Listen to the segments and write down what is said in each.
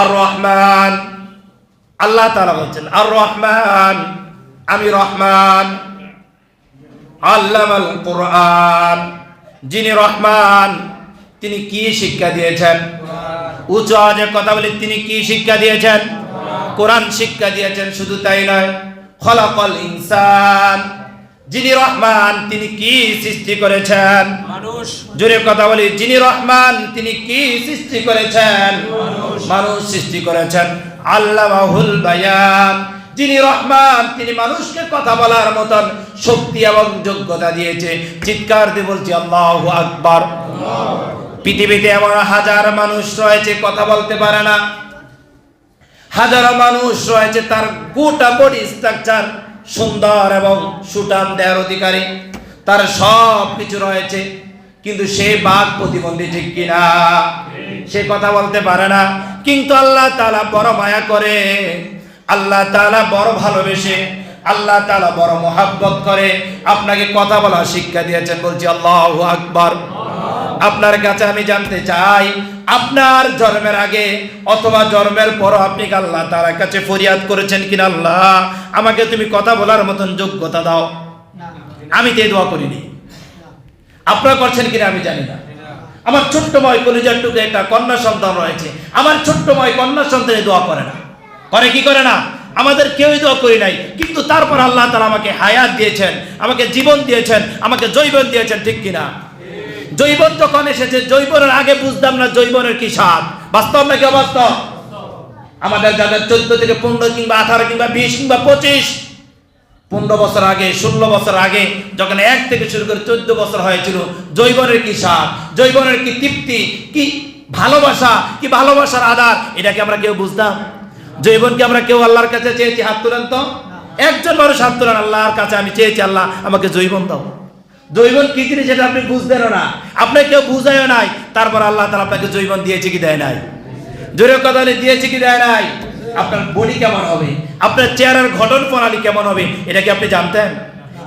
আর রহমান আল্লাহ তাআলা বলছেন আর রহমান আমি রহমান, আল্লামাল কোরআন। যিনি রহমান, তিনি কি শিক্ষা দিয়েছেন? উচ্চ আওয়াজে কথা বলে, তিনি কি শিক্ষা দিয়েছেন? কোরআন শিক্ষা দিয়েছেন, শুধু তাই নয়। খলাকল ইনসান যিনি রহমান তিনি কি সৃষ্টি করেছেন? মানুষ। জোরে কথা বলি যিনি রহমান তিনি কি সৃষ্টি করেছেন? মানুষ। সৃষ্টি করেছেন। আল্লামাহুল বায়ান। যিনি রহমান তিনি মানুষকে কথা বলার মতন শক্তি এবং যোগ্যতা দিয়েছে। চিৎকার দিয়ে বলছি আল্লাহু আকবার। পৃথিবীতে এমন হাজার মানুষ রয়েছে কথা বলতে পারে না। হাজারো মানুষ রয়েছে তার গোটা বডি স্ট্রাকচার সুন্দর এবং সুটাম দেহের অধিকারী। তার সব কিছু রয়েছে, কিন্তু সে বাঘ প্রতিবন্ধী ঠিক কিনা? সে কথা বলতে পারে না। কিন্তু আল্লাহ তালা বড় মায়া করে, আল্লাহ তালা বড় ভালোবেসে, আল্লাহ তালা বড় মোহাব্বত করে আপনাকে কথা বলা শিক্ষা দিয়েছেন বলছি, আল্লাহু আকবার। আপনার কাছে আমি জানতে চাই আপনার জন্মের আগে অথবা জন্মের পর আপনি আল্লাহ তার কাছে ফরিয়াদ করেছেন কিনা আল্লাহ? আমাকে তুমি কথা বলার মতন যোগ্যতা দাও। আমি তো দোয়া করিনি। আপনারা করছেন কিনা আমি জানি না। আমার ছোট্টময় কলিজার টুকে একটা কন্যা সন্তান রয়েছে। আমার ছোট্টময় কন্যা সন্তান দোয়া করে না। করে কি করে না? আমাদের কেউই দোয়া করি নাই। কিন্তু তারপর আল্লাহ তাআলা আমাকে হায়াত দিয়েছেন, আমাকে জীবন দিয়েছেন, আমাকে জৈবন দিয়েছেন, ঠিক কিনা? জৈবন যখন এসেছে, জৈবনের আগে বুঝতাম না জৈবনের কি স্বাদ। বাস্তব নাকি অবাস্তব? আমাদের যাদের চোদ্দ থেকে পনেরো কিংবা আঠারো কিংবা বিশ কিংবা পঁচিশ, পনেরো বছর আগে, ষোলো বছর আগে যখন এক থেকে শুরু করে চোদ্দ বছর হয়েছিল, জৈবনের কি স্বাদ, জৈবনের কি তৃপ্তি, কি ভালোবাসা, কি ভালোবাসার আধার এটাকে আমরা কেউ বুঝতাম? জৈবনকে আমরা কেউ আল্লাহর কাছে চেয়েছি হাত তুলেন তো? একজন মানুষ হাত তুলেন, আল্লাহর কাছে আমি চেয়েছি, আল্লাহ আমাকে জৈবন দাও। জৈবন কি জিনিস সেটা আপনি বুঝতেনও না। আপনি কেউ বুঝাইও নাই, তারপর আল্লাহ তালা আপনাকে জৈবন দিয়েছে কি দেয় নাই? জোরে কথা দিয়েছে কি দেয় নাই? আপনার বডি কেমন হবে? আপনার চেহারার ঘটন প্রণালী কেমন হবে? এটা কি আপনি জানতেন?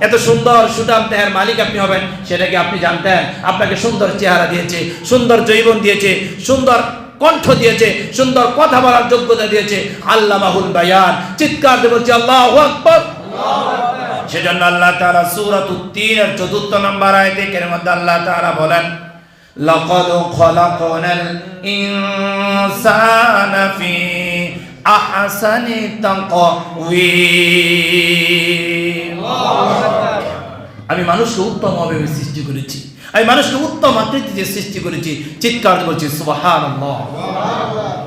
এত সুন্দর সুদাম দেহের মালিক আপনি হবেন, সেটা কি আপনি জানতেন? আপনাকে সুন্দর চেহারা দিয়েছে, সুন্দর জৈবন দিয়েছে, সুন্দর কণ্ঠ দিয়েছে, সুন্দর কথা বলার যোগ্যতা দিয়েছে। আল্লাহ মাহুল বায়ান, চিৎকার দিয়ে বলছে, আল্লাহ আকবর। সেজন্য আল্লাহ তাআলা সূরাতুত তিনের চতুর্থ নম্বর আয়াতে এর মধ্যে আল্লাহ তাআলা বলেন, লাকাদ খলাকনাল ইনসানা ফি আহসানি তাকওয়িম. আমি মানুষকে উত্তম ভাবে সৃষ্টি করেছি। আমি মানুষকে উত্তম আকৃতিতে সৃষ্টি করেছি। চিৎকার বলছি, সুবহানাল্লাহ।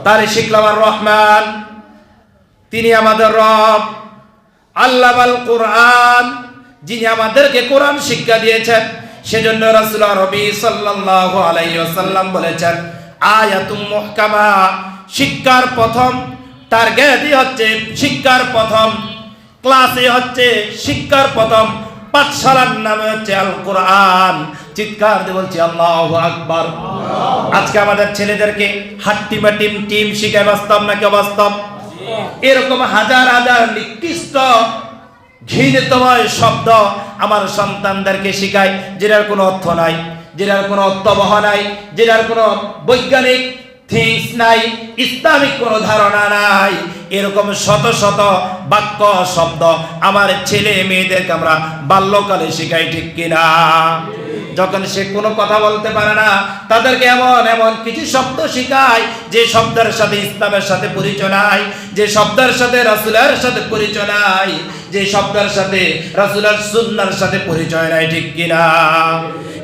তারে শিখলাম আর রহমান, তিনি আমাদের রব। আল্লাহ আল কোরআন, যিনি আমাদেরকে কোরআন শিক্ষা দিয়েছেন, সেজন্য রাসূল রবি সাল্লাল্লাহু আলাইহি ওয়াসাল্লাম বলেছেন, আয়াতুম মুহকামা শিক্ষার প্রথম টার্গেটই হচ্ছে শিক্ষার প্রথম ক্লাসে হচ্ছে শিক্ষার প্রথম, পাঠশালার নামে হচ্ছে আল কোরআন চিৎকার দিয়ে বলছি, আল্লাহু আকবর। আজকে আমাদের ছেলেদেরকে হাট্টি বা টিম টিম শিখায় বাস্তব নাকি অবাস্তব? এরকম হাজার হাজার নিকৃষ্ট ঘৃণিতময় শব্দ আমার সন্তানদেরকে শেখায়, যেটার কোনো অর্থ নাই, যেটার কোনো অর্থবহ নাই, যেটার কোনো বৈজ্ঞানিক থিংস নাই, ইসলামিক কোনো ধারণা নাই। এরকম শত শত বাক্য, শব্দ আমার ছেলে মেয়েদেরকে আমরা বাল্যকালে শেখাই, ঠিক কিনা? যখন সে কোনো কথা বলতে পারে না, তাদেরকে এমন এমন কিছু শব্দ শেখায়, যে শব্দের সাথে ইসলামের সাথে পরিচয় নাই, যে শব্দের সাথে রাসুলের সাথে পরিচয় নাই, যে শব্দের সাথে রাসুলের সুন্নার সাথে পরিচয় নাই, ঠিক কিনা?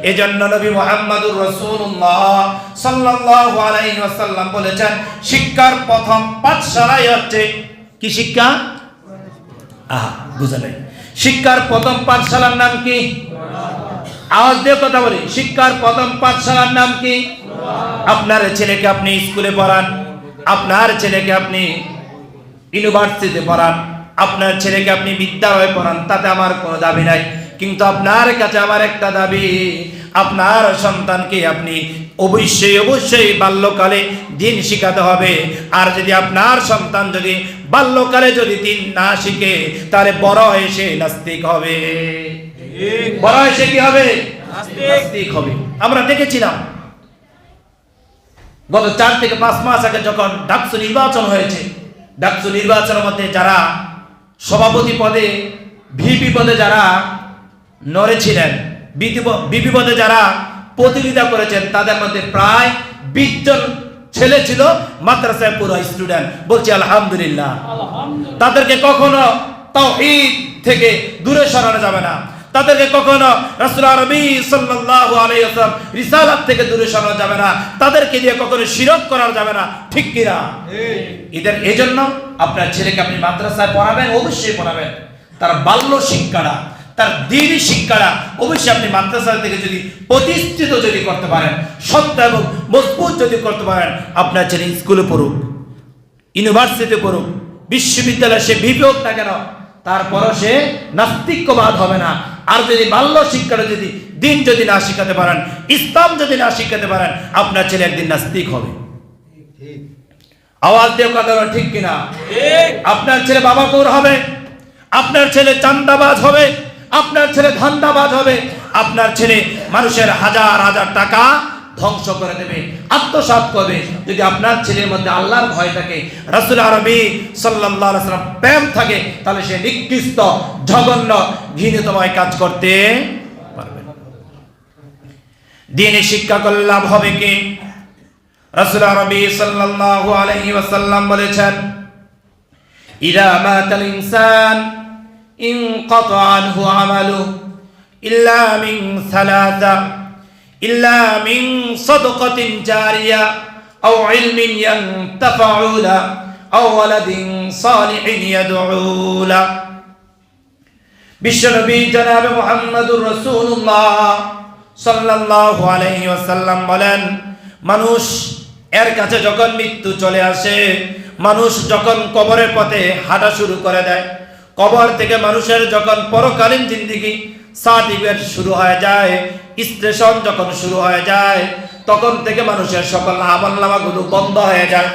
এজন্য নবী মুহাম্মদুর রাসূলুল্লাহ সাল্লাল্লাহু আলাইহি ওয়াসাল্লাম বলেছেন, শিক্ষার প্রথম পাঠশালাই হচ্ছে কি শিক্ষা? আহা, বুঝা নাই। শিক্ষার প্রথম পাঠশালার নাম কি? আওয়াজ দিয়ে কথা বলি। শিক্ষার প্রথম পাঠশালার নাম কি? আপনার ছেলেকে আপনি স্কুলে পড়ান, আপনার ছেলেকে আপনি ইউনিভার্সিটিতে পড়ান, আপনার ছেলেকে আপনি বিদ্যালয়ে পড়ান, তাতে আমার কোনো দাবি নাই। কিন্তু আপনার কাছে আমার একটা দাবি আপনার সন্তানকে আপনি অবশ্যই অবশ্যই বাল্যকালে দিন শিখাতে হবে। আর যদি আপনার সন্তান যদি বাল্যকালে যদি দিন না শিখে তাহলে বড় এসে নাস্তিক হবে। বড় এসে কি হবে? নাস্তিক। হবে। আমরা দেখেছিলাম গত চার থেকে পাঁচ মাস আগে যখন ডাকসু নির্বাচন হয়েছে ডাকসু নির্বাচনের মধ্যে যারা সভাপতি পদে ভিপি পদে যারা নড়েছিলেন বিপি পদে যারা প্রতিনিধিতা করেছেন তাদের মধ্যে প্রায় বিশ জন ছেলে ছিল মাদ্রাসায় পুরো স্টুডেন্ট বলছি আলহামদুলিল্লাহ। তাদেরকে কখনো তাওহীদ থেকে দূরে সরানো যাবে না। তাদেরকে কখনো রাসূল আরবি সাল্লাল্লাহু আলাইহি ওয়াসাল্লাম রিসালাত থেকে দূরে সরানো যাবে না। তাদেরকে দিয়ে কখনো শিরক করা যাবে না। ঠিক কি না? এদের এজন্য আপনার ছেলেকে আপনি মাদ্রাসায় পড়াবেন অবশ্যই পড়াবেন। তার বাল্য শিক্ষাটা। তার দিনই শিক্ষাটা অবশ্যই আপনি মাদ্রাসা থেকে যদি প্রতিষ্ঠিত যদি করতে পারেন সত্য এবং মজবুত যদি করতে পারেন আপনার ছেলে স্কুলে পড়ুক ইউনিভার্সিটি পড়ুক বিশ্ববিদ্যালয়ে সে হোক না কেন তারপরও সে নাস্তিক্যবাদ হবে না। আর যদি বাল্য শিক্ষাটা যদি দিন যদি না শিখাতে পারেন ইসলাম যদি না শিখাতে পারেন আপনার ছেলে একদিন নাস্তিক হবে। আওয়াজ দিয়ে কথা ঠিক কিনা? আপনার ছেলে বাবা কৌর হবে? আপনার ছেলে চান্দাবাজ হবে? আপনার ছেলে ধান্দাবাজ হবে, আপনার ছেলে মানুষের হাজার হাজার টাকা ধ্বংস করে দেবে, আত্মসাৎ করবে। যদি আপনার ছেলের মধ্যে আল্লাহর ভয় থাকে, রাসূল আরবি আলাইহি সাল্লাম প্রেম থাকে, তাহলে সে নিকৃষ্ট, জঘন্য, ঘৃণিতময় কাজ করতে পারবে দিনে শিক্ষা করলে লাভ হবে কি? রাসূল আরবি সাল্লাল্লাহু আলাইহি ওয়াসাল্লাম বলেছেন, ইদা মাতাল ইনসান ইনকাতা আনহু আমালু ইল্লা মিন সালাসা, ইল্লা মিন সাদকাতিন জারিয়া, আও ইলমিন ইয়ানতাফাউ লা আও ওয়ালাদিন সালিহিন ইয়াদউ লা বিশ্বনবী জনাবে মুহাম্মদুর রাসূলুল্লাহ সাল্লাল্লাহু আলাইহি ওয়াসাল্লাম বলেন, মানুষ এর কাছে যখন মৃত্যু চলে আসে, মানুষ যখন কবরের পথে হাঁটা শুরু করে দেয় কবর থেকে মানুষের যখন পরকালীন জিন্দিগি সার্টিফিকেট শুরু হয়ে যায়, স্টেশন যখন শুরু হয়ে যায়, তখন থেকে মানুষের সকল আমল নামাগুলো বন্ধ হয়ে যায়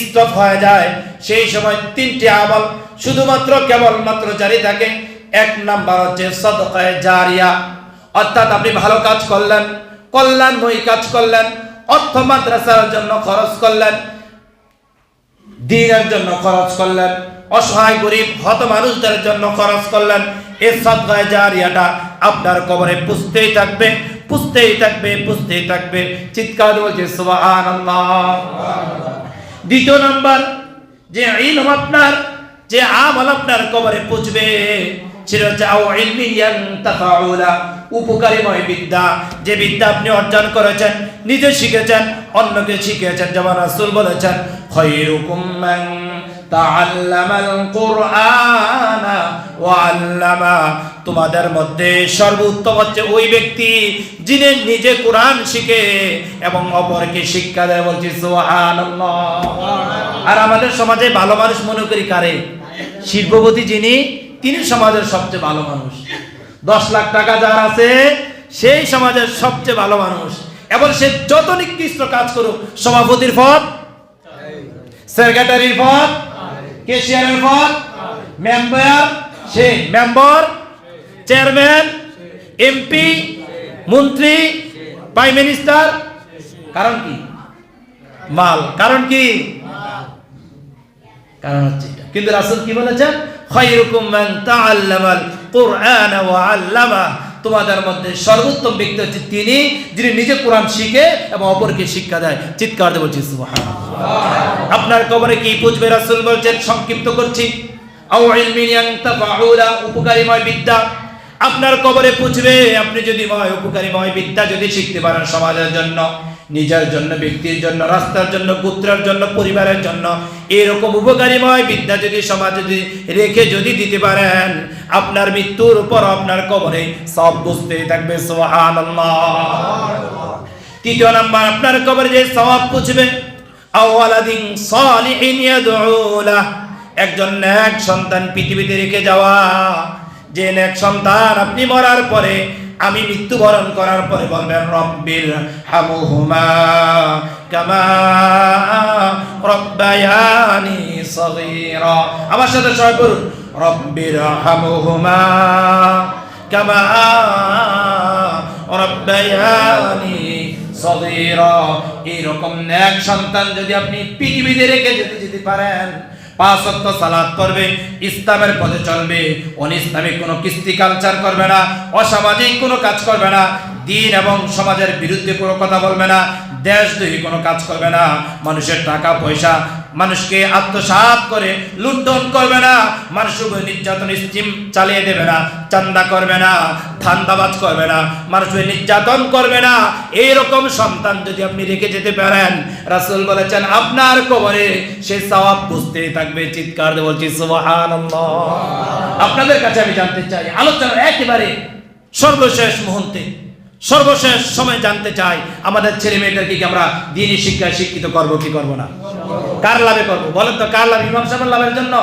স্টপ হয়ে যায়। সেই সময় তিনটি আমল শুধুমাত্র কেবলমাত্র জারি থাকে। এক নাম্বার হচ্ছে সদকায়ে জারিয়া। অর্থাৎ আপনি ভালো কাজ করলেন, কল্যাণময়ী কাজ করলেন, অর্থ মাদ্রাসার জন্য খরচ করলেন, দিনের জন্য খরচ করলেন অসহায় গরিব, হত মানুষদের জন্য খরচ করলেন। এ সদকায়ে জারিয়াটা আপনার কবরে পুষতেই থাকবে পুষতেই থাকবে পুষতেই থাকবে। চিৎকার বলছে, সুবহানাল্লাহ। দ্বিতীয় নাম্বার, যে ইলম আপনার, যে আমল আপনার কবরে পুষবে, সেটা হচ্ছে, আও উপকারীময় বিদ্যা। যে বিদ্যা আপনি অর্জন করেছেন, নিজে শিখেছেন, অন্যকে শিখিয়েছেন, যেমন রাসূল বলেছেন খায়রুকুম মান তাআল্লামাল কুরআনা ওয়া আল্লামা তোমাদের মধ্যে সর্বোত্তম হচ্ছে ওই ব্যক্তি যিনি নিজে কোরআন শিখে এবং অপরকে শিক্ষা দেয় বলছি সুবহানাল্লাহ। আর আমাদের সমাজে ভালো মানুষ মনে করি কারে? শিল্পপতি যিনি, তিনি সমাজের সবচেয়ে ভালো মানুষ। দশ লাখ টাকা যার আছে, সেই সমাজের সবচেয়ে ভালো মানুষ। এবং সে যত নিকৃষ্ট কাজ করুক, সভাপতির পদ, সেক্রেটারির পদ কেশিয়ারের পদ? মেম্বার সে। মেম্বার চেয়ারম্যান এমপি মন্ত্রী প্রাইম মিনিস্টার কারণ কি? মাল। কারণ কি? কারণ হচ্ছে কিন্তু রাসূল কি বলেছেন? খায়রুকুম মান তাআল্লামাল কুরআন ওয়া আল্লামা। তোমাদের মধ্যে সর্বোত্তম ব্যক্তি হচ্ছে তিনি, যিনি নিজে কোরআন শিখে এবং অপরকে শিক্ষা দেয়। চিৎকার দিয়ে বলছি আপনার কবরে কি পুজবে রাসুল বলছেন? সংক্ষিপ্ত করছি। উপকারীময় বিদ্যা। আপনার কবরে পুজবে, আপনি যদি ময় উপকারীময় বিদ্যা যদি শিখতে পারেন সমাজের জন্য। নিজের জন্য, ব্যক্তির জন্য, রাস্তার জন্য পুত্রের জন্য, পরিবারের জন্য এরকম উপকারীময় বিদ্যা যদি সমাজ যদি রেখে যদি দিতে পারেন, আপনার মৃত্যুর উপর আপনার কবরে সব বুঝতে থাকবে, সুবহানাল্লাহ। তৃতীয় নাম্বার, আপনার কবরে যে সালিহিন ইয়াদউলা। একজন নেক সন্তান পৃথিবীতে রেখে যাওয়া, যে নেক সন্তান আপনি মরার পরে আমি মৃত্যুবরণ করার পরে বলবেন রব্বির হামুহুমা কামা রব্বায়ানি সগীরা। আমার সাথে সবাই করুন রব্বির হামুহুমা কামা রব্বায়ানি সগীরা। এরকম এক সন্তান যদি আপনি পৃথিবীতে রেখে যেতে যেতে পারেন পাঁচ ওয়াক্ত সালাত করবে, ইসলামের পথে চলবে অনিসলামিক কোনো কৃষ্টি কালচার করবে না, অসামাজিক কোনো কাজ করবে না, দিন এবং সমাজের বিরুদ্ধে কোনো কথা বলবে না, দেশদ্রোহী কোনো কাজ করবে না, মানুষের টাকা, পয়সা, মানুষকে আত্মসাৎ করে লুণ্ঠন করবে না মানুষের উপর নির্যাতন স্টিম চালিয়ে দেবে না, চান্দা করবে না, ধান্দাবাজ করবে না মানুষের নির্যাতন করবে না, এইরকম সন্তান যদি আপনি রেখে যেতে পারেন, রাসুল বলেছেন, আপনার কবরে সে সওয়াব বুঝতেই থাকবে, চিৎকার বলছি আপনাদের কাছে আমি জানতে চাই, আলোচনার একেবারে সর্বশেষ মুহূর্তে, সর্বশেষ সময় জানতে চাই, আমাদের ছেলে মেয়েদেরকে আমরা দিনী শিক্ষায় শিক্ষিত করব, কি করব না? কার লাভে করব? বলেন তো, কার লাভ? ইমাম সাহেবের লাভের জন্য?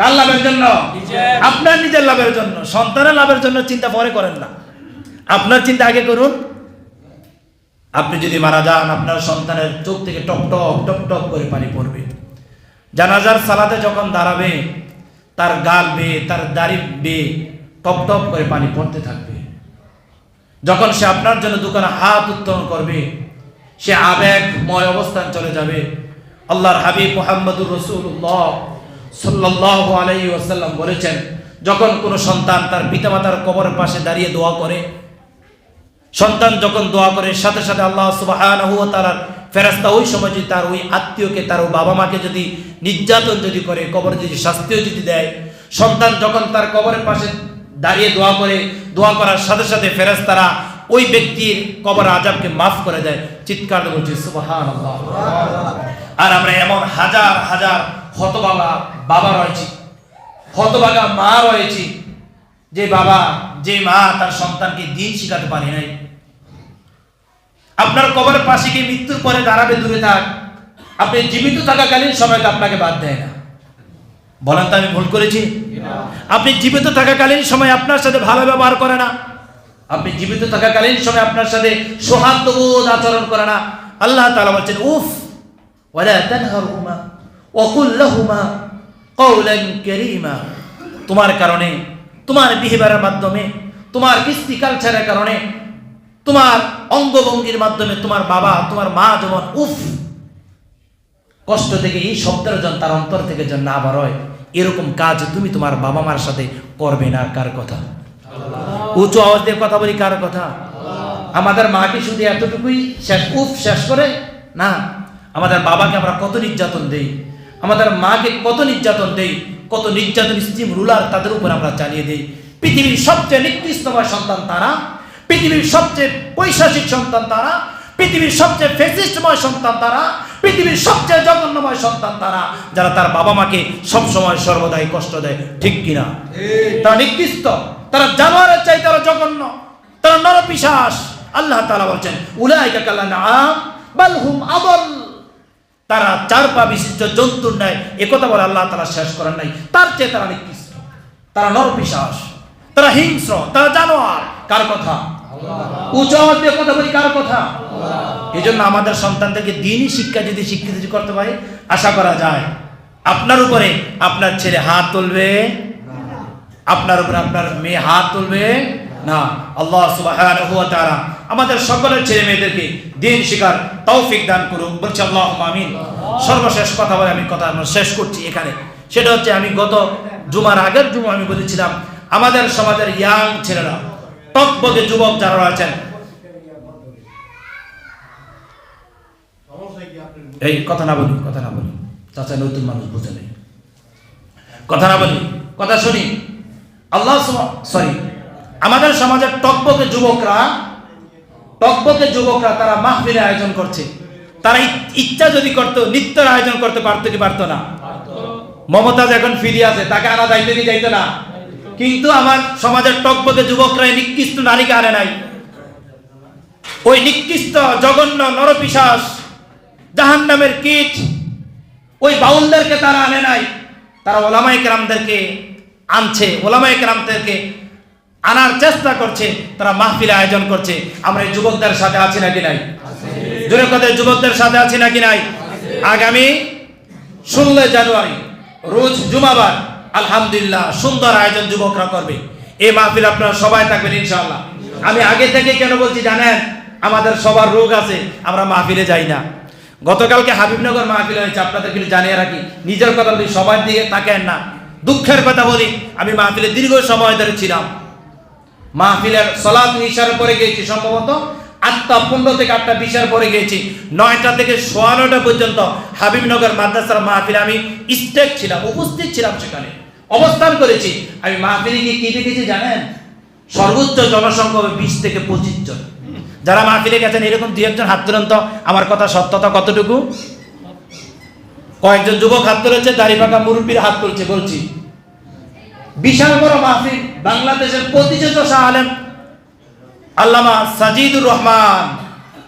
কার লাভের জন্য? আপনার নিজের লাভের জন্য। সন্তানের লাভের জন্য চিন্তা পরে করেন না। আপনার চিন্তা আগে করুন। আপনি যদি মারা যান, আপনার সন্তানের চোখ থেকে টপ টপ টপ টপ করে পানি পড়বে। জানাজার সালাতে যখন দাঁড়াবে, তার গাল বেয়ে তার দাড়ি বেয়ে টপ টপ করে পানি পড়তে থাকবে। যখন সে আপনার জন্য দোকানে হাত উত্তোলন করবে, সে আবেগময় অবস্থান চলে যাবে। আল্লাহর হাবিব মোহাম্মদুর রসুল্লাহ সাল্লাহ আলাই ওয়াসাল্লাম বলেছেন, যখন কোনো সন্তান তার পিতামাতার কবরের পাশে দাঁড়িয়ে দোয়া করে, সন্তান যখন দোয়া করে, সাথে সাথে আল্লাহ সুবহানাহু ওয়া ফেরেশতা ওই সময় যদি তার ওই আত্মীয়কে, তার ওই বাবা মাকে যদি নির্যাতন যদি করে, কবরে যদি শাস্তিও যদি দেয়, সন্তান যখন তার কবরের পাশে দাঁড়িয়ে দোয়া করে, দোয়া করার সাথে সাথে ফেরেশতারা ওই ব্যক্তির কবর আজাবকে মাফ করে দেয়, চিৎকার বলছি, সুবহানাল্লাহ। আর আমরা এমন হাজার হাজার হতবাগা বাবা রয়েছি, হতবাগা মা রয়েছি, যে বাবা, যে মা তার সন্তানকে দিন শিখাতে পারে নাই। আপনার কবরের পাশে গিয়ে মৃত্যুর পরে দাঁড়াবে, দূরে থাক। আপনি জীবিত থাকাকালীন সময়টা আপনাকে বাদ দেয় না। বলেন তো আমি ভুল করেছি? আপনি জীবিত থাকাকালীন সময় আপনার সাথে ভালো ব্যবহার করে না। আপনি জীবিত থাকাকালীন সময় আপনার সাথে সৌহার্দ্যবোধ আচরণ করে না। আল্লাহ তাআলা বলছেন, উফ তোমার কারণে, তোমার বিহেভিয়ারের মাধ্যমে, তোমার কৃষ্টি কালচারের কারণে তোমার অঙ্গভঙ্গির মাধ্যমে তোমার বাবা, তোমার মা যেমন উফ, কষ্ট থেকে এই শব্দের জন তার অন্তর থেকে যেন না বার হয়, এরকম কাজ তুমি তোমার বাবা মার সাথে করবে না কার কথা? উঁচু আওয়াজ দিয়ে কথা বলি, কার কথা? আমাদের মাকে শুধু এতটুকুই শেষ, উফ, শেষ করে? না, আমাদের বাবাকে আমরা কত নির্যাতন দেই, আমাদের মাকে কত নির্যাতন দেই, কত নির্যাতন স্টিম রুলার তাদের উপর আমরা চালিয়ে দেই। পৃথিবীর সবচেয়ে নিকৃষ্টময় সন্তান তারা পৃথিবীর সবচেয়ে পৈশাসিক সন্তান তারা পৃথিবীর সবচেয়ে ফেসিস্টময় সন্তান তারা পৃথিবীর সবচেয়ে জঘন্যময় সন্তান তারা যারা তার বাবা মাকে সবসময় সর্বদাই কষ্ট দেয়। ঠিক কিনা? তারা নিকৃষ্ট। তারা জানোয়ারের চাই তারা জঘন্য। তারা নরপিশাস। আল্লাহ তাআলা বলছেন উলাইকা কাল্লা নাম বাল হুম আদল। তারা চার পা বিশিষ্ট জন্তুর ন্যায় একথা বলে আল্লাহ তাআলা শেষ করেন নাই। তার চেয়ে তারা নিকৃষ্ট। তারা নরপিশাস। তারা হিংস্র। তারা জানোয়ার। কার কথা? উচ্চ কথা বলি কার কথা? এই জন্য আমাদের সন্তানদেরকে দিনই শিক্ষা যদি শিক্ষিত করতে আশা করা যায়। আপনার উপরে আপনার ছেলে হাত তুলবে। আপনার উপরে আপনার মেয়ে হাত তুলবে। না, আল্লাহ তাআলা আমাদের সকলের ছেলে মেয়েদেরকে দিন শিকার তৌফিক দান করুন বলছি আল্লাহ আমিন। সর্বশেষ কথা বলে আমি কথা শেষ করছি এখানে। সেটা হচ্ছে আমি গত জুমার আগের জুমা আমি বলেছিলাম, আমাদের সমাজের ইয়াং ছেলেরা টকবগে যুবক যারা রয়েছেন। এই কথা না বলি কথা না বলি। চাচা নতুন মানুষ বুঝে নেই। কথা না বলি কথা শুনি। আল্লাহ সরি আমাদের সমাজের টকবকে যুবকরা টকবকে যুবকরা তারা মাহফিলের আয়োজন করছে। তারা ইচ্ছা যদি করতো নৃত্যের আয়োজন করতে পারতো কি পারতো না? মমতাজ এখন ফিরে আছে তাকে আনা দায়িত্ব কি যাইতো না। কিন্তু আমার সমাজের টকবকে যুবকরা নিকৃষ্ট নারীকে আনে নাই। ওই নিকৃষ্ট জঘন্য নরপিশাস জাহান নামের কীট, ওই বাউলদেরকে তারা আনে নাই। তারা ওলামাই কেরামদেরকে আনছে ওলামাই কেরামদেরকে আনার চেষ্টা করছে, তারা মাহফিল আয়োজন করছে। আমরা এই যুবকদের সাথে আছি নাকি নাই? জোরে কথা যুবকদের সাথে আছি নাকি নাই? আগামী ষোলোই জানুয়ারি, রোজ জুমাবার আলহামদুলিল্লাহ, সুন্দর আয়োজন যুবকরা করবে। এই মাহফিল আপনারা সবাই থাকবেন, ইনশাআল্লাহ। আমি আগে থেকে কেন বলছি জানেন? আমাদের সবার রোগ আছে, আমরা মাহফিলে যাই না। গতকালকে হাবিবনগর মাহফিল হয়েছে আপনাদের কিন্তু জানিয়ে রাখি। নিজের কথা বলি সবার দিকে তাকেন না, দুঃখের কথা বলি, আমি মাহফিলে দীর্ঘ সময় ধরে ছিলাম। মাহফিলের সলাদ নিশার পরে গিয়েছি, সম্ভবত আটটা পনেরো থেকে আটটা বিশার পরে গিয়েছি। নয়টা থেকে সোয়া নয়টা পর্যন্ত হাবিবনগর মাদ্রাসার মাহফিলে আমি স্টেক ছিলাম, উপস্থিত ছিলাম সেখানে। অবস্থান করেছি। আমি মাহফিলে গিয়ে কি দেখেছি জানেন? সর্বোচ্চ জনসংখ্যা হবে বিশ থেকে পঁচিশ জন। যারা মাহফিলে গেছেন, এরকম দু একজন হাত তুলন্ত আমার কথা সত্যতা কতটুকু? কয়েকজন যুবক হাত তুলেছে, দাড়ি পাকা মুরব্বীর হাত তুলছে, বলছি। বিশাল বড় মাহফিল, বাংলাদেশের প্রতিষ্ঠিত শাহ আলেম। আল্লামা সাজিদুর রহমান,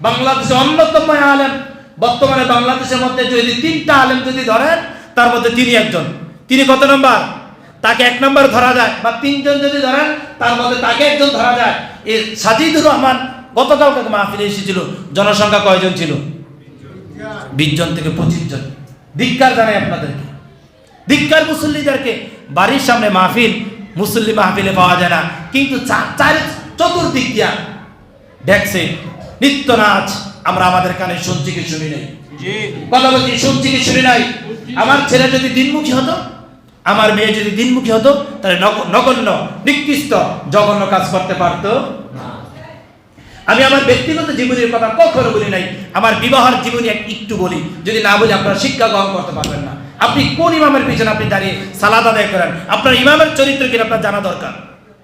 বাংলাদেশের অন্যতম আলেম। বর্তমানে বাংলাদেশের মধ্যে যদি তিনটা আলেম যদি ধরেন, তার মধ্যে তিনি একজন। তিনি কত নম্বর? তাকে এক নম্বর ধরা যায় বা তিনজন যদি ধরেন তার মধ্যে তাকে একজন ধরা যায়। এই সাজিদুর রহমান গতকালকে মাহফিলে এসেছিল জনসংখ্যা কয়জন ছিল? বিশ জন থেকে পঁচিশ জন ধিক্কার জানাই আপনাদেরকে। ধিক্কার মুসল্লিদেরকে বাড়ির সামনে মাহফিল মুসল্লি মাহফিলে পাওয়া যায় না। কিন্তু চার চতুর্দিক দিয়া দেখছে নৃত্য নাচ আমরা আমাদের কানে শুনছি কি শুনি নাই। কথা বলছি শুনছি কি শুনি নাই। আমার ছেলে যদি দিনমুখী হতো আমার মেয়ে যদি দিনমুখী হতো, তাহলে নগ- নগণ্য, নিকৃষ্ট, জঘন্য কাজ করতে পারতো। আমি আমার ব্যক্তিগত জীবনের কথা কখনো বলি নাই। আমার বিবাহের জীবনী এক একটু বলি। যদি না বলি, আপনারা শিক্ষা গ্রহণ করতে পারবেন না। আপনি কোন ইমামের পিছনে আপনি দাঁড়িয়ে সালাদ আদায় করেন? আপনার ইমামের চরিত্র কিনা আপনার জানা দরকার।